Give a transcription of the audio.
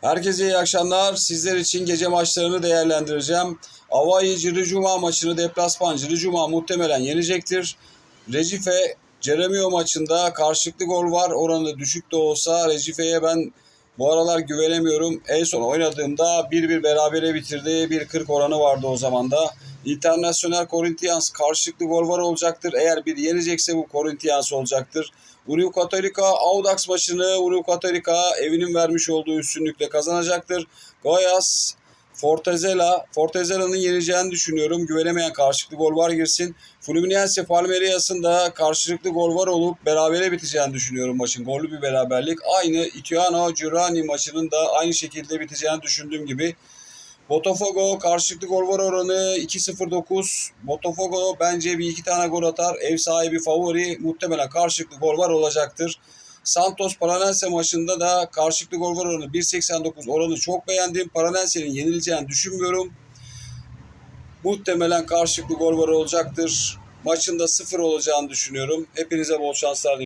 Herkese iyi akşamlar. Sizler için gece maçlarını değerlendireceğim. Avayi Ciri Cuma maçını deplasman Ciri Cuma muhtemelen yenecektir. Recife Ceremio maçında karşılıklı gol var. Oranı düşük de olsa Recife'ye ben bu aralar güvenemiyorum. En son oynadığımda 1-1 berabere bitirdi. 1.40 oranı vardı o zaman da. International Corinthians karşılıklı gol var olacaktır. Eğer bir yenecekse bu Corinthians olacaktır. Union Católica Audax maçını Union Católica evinin vermiş olduğu üstünlükle kazanacaktır. Goiás Fortaleza, Fortaleza'nın yeneceğini düşünüyorum. Güvenemeyen karşılıklı gol var girsin. Fluminense Palmeiras'ın da karşılıklı gol var olup berabere biteceğini düşünüyorum maçın. Gollü bir beraberlik. Aynı Ituano Girani maçının da aynı şekilde biteceğini düşündüğüm gibi. Botafogo karşılıklı gol var oranı 2.09. Botafogo bence bir iki tane gol atar. Ev sahibi favori muhtemelen karşılıklı gol var olacaktır. Santos Paranense maçında da karşılıklı gol var oranı 1.89 oranı çok beğendim. Paranense'nin yenileceğini düşünmüyorum. Muhtemelen karşılıklı gol var olacaktır. Maçında sıfır olacağını düşünüyorum. Hepinize bol şanslar diliyorum.